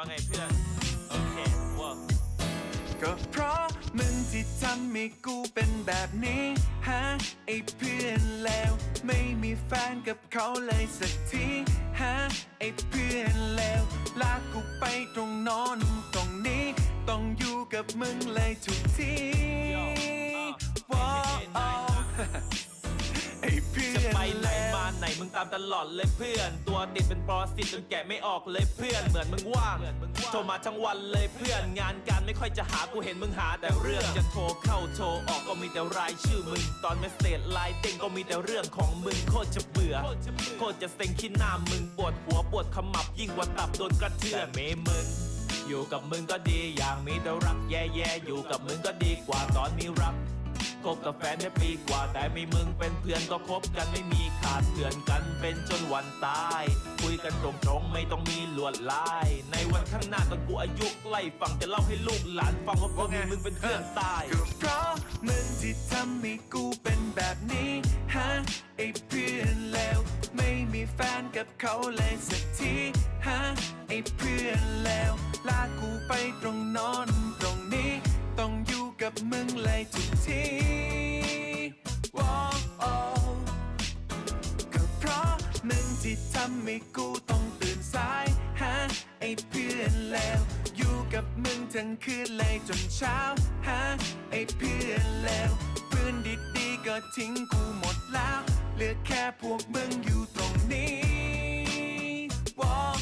ว่าไงเพื่อน โอเคว้าก็เพราะมึงที่ทำให้กูเป็นแบบนี้ฮะไอเพื่อนแล้ว ไม่มีแฟนกับเขาเลยสักทีฮะไอเพื่อนแล้วลากกูไปตรงโนอนตรงนี้ ต้องอยู่กับมึงเลยทุกทีว้าวไอเพื่อนจะไปไหนแล้ว มาไหนมึงตามตลอดเลยเพื่อน ตัวติดเป็นปรสิตจนแกะไม่ออกเลยเพื่อนเหมือนมึงว่างโทรมาทั้งวันเลยเพื่อน งานการไม่ค่อยจะหากูเห็นมึงหาแต่เรื่องจะโทรเข้าโทรออกก็มีแต่รายชื่อมึง ตอนเมสเซจไลน์เด้งก็มีแต่เรื่องของมึงโคตรจะเบื่อโคตรจะเซ็งขี้หน้ามึงปวดหัวปวดขมับยิ่งกว่าตับโดนกระเทือนแต่เมมึงอยู่กับมึงก็ดีอย่างมีแต่รักแย่ๆอยู่กับมึงก็ดีกว่าตอนมีรัก คบกับแฟนได้ปีกว่า แต่มีมึงเป็นเพื่อนก็คบกันไม่มีขาดเถื่อนกันเป็นจนวันตาย คุยกันตรงๆไม่ต้องมีลวดลาย ในวันข้างหน้าตอนกูอายุไล่ฟังจะเล่าให้ลูกหลานฟังว่ากูมีมึงเป็นเพื่อนตายก็เพราะมึงที่ทำให้กูเป็นแบบนี้ฮะไอเพื่อนแล้ว ไม่มีแฟนกับเขาเลยสัก ที่ทำให้กูต้องตื่นสายฮะไอเพื่อนแล้ว อยู่กับมึงทั้งคืนเลยจนเช้าฮะไอเพื่อนแล้วเพื่อนดีๆก็ทิ้งกูหมดแล้ว เหลือแค่พวกมึงอยู่ตรงนี้ว้าว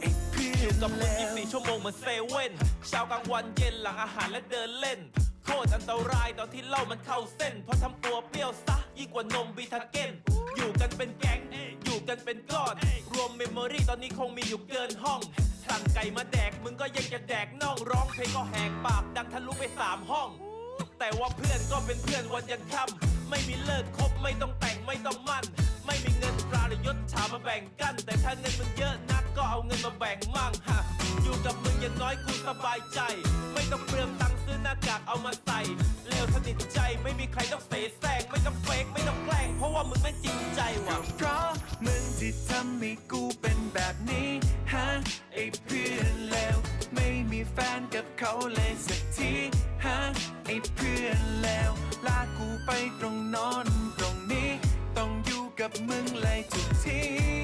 ไอเพื่อนกับมึงแล้ว 24ชั่วโมงเหมือนเซเว่นเช้ากลางวันเย็นหลังอาหารและเดินเล่น โคตรอันตรายตอนที่เล้ามันเข้าเส้นเพราะทำตัวเปรี้ยวซะยิ่งกว่านมบีทาเก้นอยู่กันเป็นแก๊งอยู่กันเป็นก้อน รวมเมมโมรี่ตอนนี้คงมีอยู่เกินห้องสั่งไก่มาแดกมึงก็ยังจะแดกน่องร้องเพลงก็แหกปากดังทะลุไปสามห้อง แต่ว่าเพื่อนก็เป็นเพื่อนวันยังค่ำไม่มีเลิกคบไม่ต้องแต่งไม่ต้องมั่น ไม่มีเงินตราหรือยศชามาแบ่งกัน แต่ถ้าเงินมึงเยอะนักก็เอาเงินมาแบ่งมั่งฮะ อยู่กับมึงอย่างน้อยกูสบายใจ ไม่ต้องเปลืองตังค์ซื้อหน้ากากเอามาใส่เลวสนิทใจไม่มีใครต้องเสแสร้งไม่ต้องเฟกไม่ต้องแกล้งเพราะว่ามึงไม่จริงใจว่ะ เพราะมึงที่ทำให้กูเป็นแบบนี้ฮะไอเพื่อนแล้วไม่มีแฟนกับเขาเลยสักทีฮะไอเพื่อนแล้วลากกูไปตรงนอนตรงนี้ ต้องอยู่กับมึงเลยทุกที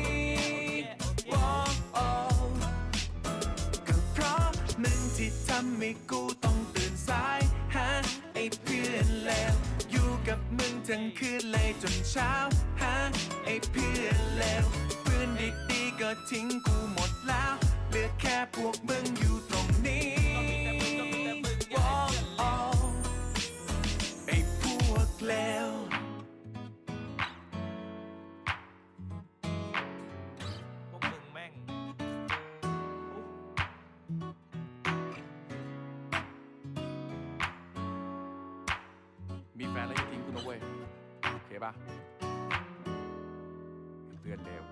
ที่ทำให้กูต้องตื่นสายฮะไอเพื่อนแล้วอยู่กับมึงทั้งคืนเลยจนเช้าฮะไอเพื่อนแล้วเพื่อนดีๆก็ทิ้งกูหมดแล้วเหลือแค่พวกมึง ปะเตือนเร็ว